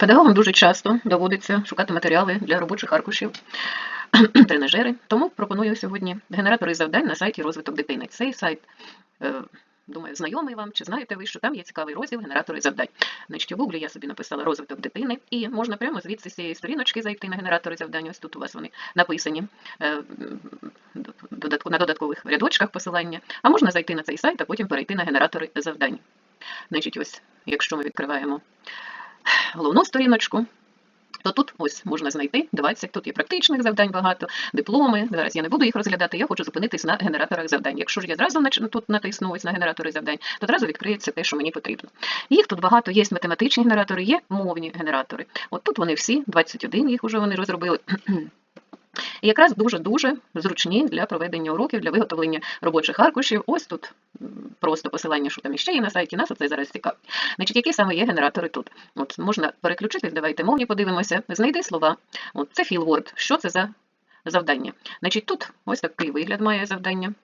Педагогам дуже часто доводиться шукати матеріали для робочих аркушів, тренажери. Тому пропоную сьогодні генератори завдань на сайті розвиток дитини. Цей сайт, е, думаю, знайомий вам, чи знаєте ви, що там є цікавий розділ генератори завдань. Значить, у Google я собі написала розвиток дитини, і можна прямо звідси з цієї сторіночки зайти на генератори завдань. Ось тут у вас вони написані е, на додаткових рядочках посилання. А можна зайти на цей сайт, а потім перейти на генератори завдань. Значить, ось, якщо ми відкриваємо головну сторіночку, то тут ось можна знайти 20, тут є практичних завдань багато, дипломи. Зараз я не буду їх розглядати, я хочу зупинитись на генераторах завдань. Якщо ж я зразу тут натисну ось на генератори завдань, то одразу відкриється те, що мені потрібно. Їх тут багато, є математичні генератори, є мовні генератори. От тут вони всі, 21 їх вже вони розробили. І якраз дуже-дуже зручні для проведення уроків, для виготовлення робочих аркушів. Ось тут просто посилання, що там іще є на сайті, нас оце зараз цікавить. Значить, які саме є генератори тут? От можна переключитись, давайте мовні подивимося. Знайди слова. От це філворд. Що це за завдання? Значить, тут ось такий вигляд має завдання.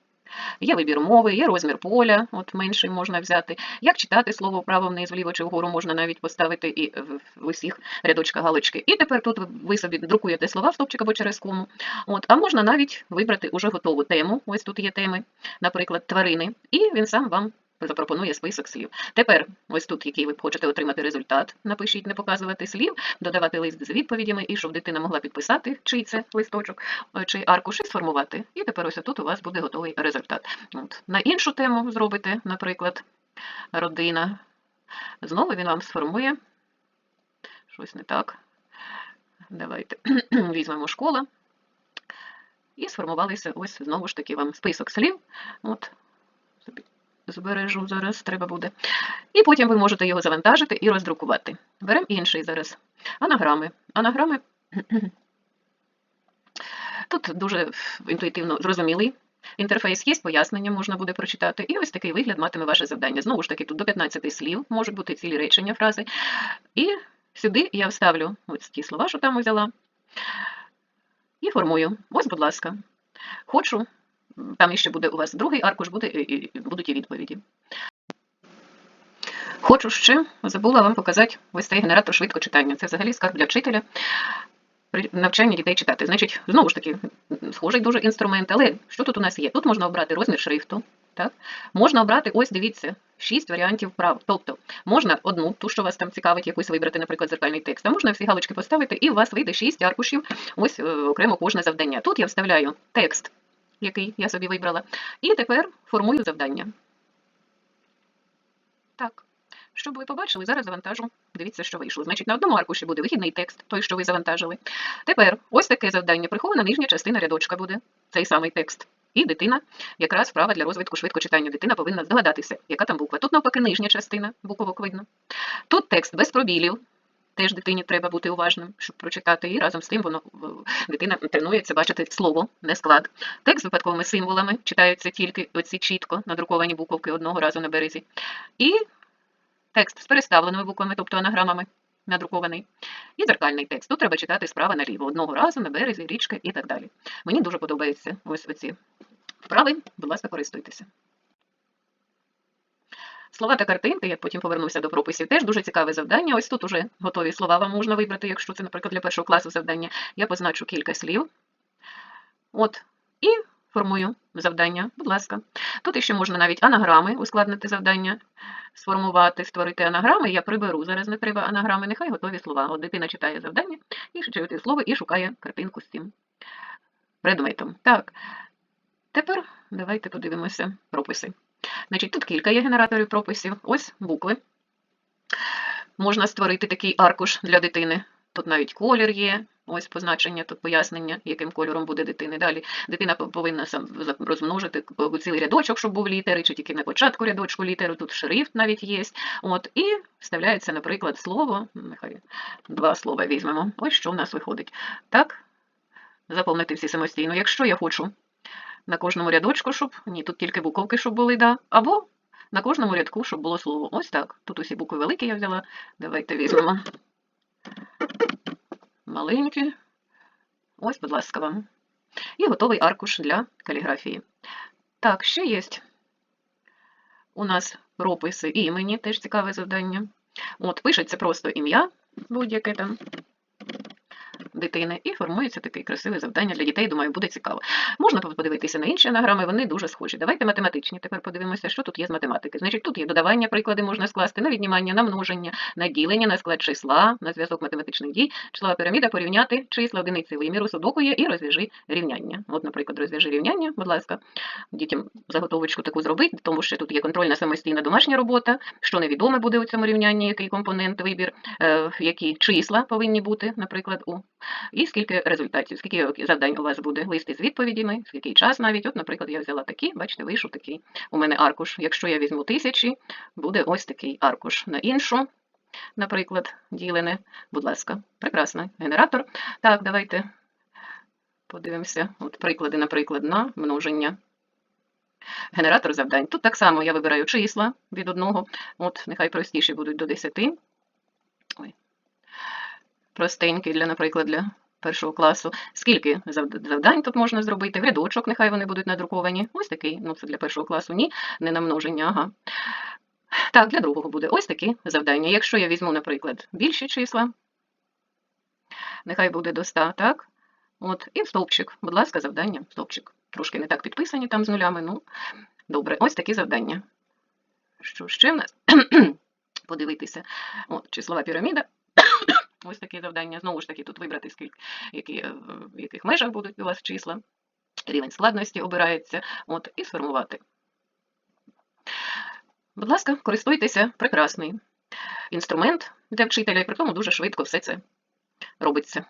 Є вибір мови, є розмір поля, от менший можна взяти. Як читати слово вправо вниз, вліво чи вгору можна навіть поставити і в, усіх рядочках галочки. І тепер тут ви собі друкуєте слова в стопчик або через кому. От, а можна навіть вибрати уже готову тему. Ось тут є теми, наприклад, тварини, і він сам вам запропонує список слів. Тепер, ось тут, який ви хочете отримати результат, напишіть, не показувати слів, додавати лист з відповідями, і щоб дитина могла підписати, чий це листочок, е, чи аркуш, і сформувати. І тепер ось тут у вас буде готовий результат. От. На іншу тему зробите, наприклад, родина. Знову він вам сформує щось не так. Давайте візьмемо школа. І сформувалися ось знову ж таки вам список слів. От, збережу зараз, треба буде. І потім ви можете його завантажити і роздрукувати. Беремо інший зараз. Анаграми. Анаграми тут дуже інтуїтивно зрозумілий. Інтерфейс є, пояснення можна буде прочитати. І ось такий вигляд матиме ваше завдання. Знову ж таки, тут до 15 слів, можуть бути цілі речення, фрази. І сюди я вставлю ось ті слова, що там взяла. І формую. Ось, будь ласка. Хочу. Там іще буде у вас другий аркуш, буде, і- і- будуть і відповіді. Хочу ще, забула вам показати ось цей генератор швидкочитання. Це взагалі скарб для вчителя при навчанні дітей читати. Значить, знову ж таки, схожий дуже інструмент, але що тут у нас є? Тут можна обрати розмір шрифту. Так? Можна обрати, ось дивіться, шість варіантів прав. Тобто можна одну, ту, що вас там цікавить, якусь вибрати, наприклад, зеркальний текст, а можна всі галочки поставити, і у вас вийде шість аркушів, ось е, окремо кожне завдання. Тут я вставляю текст, який я собі вибрала, і тепер формую завдання. Так. Щоб ви побачили, зараз завантажу. Дивіться, що вийшло. Значить, на одному аркуші буде вихідний текст, той, що ви завантажили. Тепер ось таке завдання. Прихована нижня частина рядочка буде, цей самий текст. І дитина, якраз вправа для розвитку швидкочитання. Дитина повинна здогадатися, яка там буква. Тут навпаки нижня частина, буквок видно. Тут текст без пробілів. Теж дитині треба бути уважним, щоб прочитати. І разом з тим воно дитина тренується бачити слово, не склад. Текст з випадковими символами читаються тільки оці чітко надруковані буковки одного разу на березі. І текст з переставленими буквами, тобто анаграмами, надрукований. І дзеркальний текст. Тут треба читати справа наліво, одного разу на березі, річка і так далі. Мені дуже подобаються ось оці вправи. Будь ласка, користуйтеся. Слова та картинки, я потім повернуся до прописів, теж дуже цікаве завдання. Ось тут уже готові слова вам можна вибрати, якщо це, наприклад, для першого класу завдання. Я позначу кілька слів. От. І формую завдання. Будь ласка. Тут ще можна навіть анаграми ускладнити завдання, сформувати, створити анаграми. Я приберу. Зараз не треба анаграми, нехай готові слова. От дитина читає завдання і читає слово і шукає картинку з цим предметом. Так. Тепер давайте подивимося прописи. Значить, тут кілька є генераторів прописів. Ось букви. Можна створити такий аркуш для дитини. Тут навіть колір є. Ось позначення, тут пояснення, яким кольором буде дитини. Далі дитина повинна розмножити цілий рядочок, щоб був літери, чи тільки на початку рядочку літеру. Тут шрифт навіть є. От, і вставляється, наприклад, слово. Нехай два слова візьмемо. Ось що в нас виходить. Так, заповнити всі самостійно. Якщо я хочу на кожному рядочку, щоб ні, тут тільки буковки, щоб були, да, або на кожному рядку, щоб було слово. Ось так. Тут усі букви великі я взяла. Давайте візьмемо. Маленькі. Ось, будь ласка, вам. І готовий аркуш для каліграфії. Так, ще є у нас прописи імені, теж цікаве завдання. От, пишеться просто ім'я будь-яке там дитини, і формується таке красиве завдання для дітей. Думаю, буде цікаво. Можна подивитися на інші анаграми, вони дуже схожі. Давайте математичні. Тепер подивимося, що тут є з математики. Значить, тут є додавання, приклади можна скласти, на віднімання, на множення, на ділення, на склад числа, на зв'язок математичних дій, числова піраміда, порівняти числа одиниці виміру, судоку є і розв'яжи рівняння. От, наприклад, розв'яжи рівняння, будь ласка, дітям заготовочку таку зробити, тому що тут є контрольна самостійна домашня робота, що невідоме буде у цьому рівнянні, який компонент, вибір, е, які числа повинні бути, наприклад, у і скільки результатів, скільки завдань у вас буде, листи з відповідями, скільки час навіть. От, наприклад, я взяла такі, бачите, вийшов такий у мене аркуш. Якщо я візьму тисячі, буде ось такий аркуш. На іншу, наприклад, ділене, будь ласка, прекрасно, генератор. Так, давайте подивимося. От приклади, наприклад, на множення. Генератор завдань. Тут так само я вибираю числа від одного, от нехай простіші будуть до 10. Простенький для, наприклад, для першого класу. Скільки завдань тут можна зробити? Рядочок, нехай вони будуть надруковані. Ось такий, ну це для першого класу, ні, не на множення, ага. Так, для другого буде ось такі завдання. Якщо я візьму, наприклад, більші числа, нехай буде до 100, так? От, і стовпчик. Будь ласка, завдання, стовпчик. Трошки не так підписані там з нулями, ну, добре, ось такі завдання. Що ще в нас? Подивитися. От, числова піраміда. Ось такі завдання. Знову ж таки, тут вибрати, скільки, які, е, в яких межах будуть у вас числа. Рівень складності обирається. От, і сформувати. Будь ласка, користуйтеся, прекрасний інструмент для вчителя, і при тому дуже швидко все це робиться.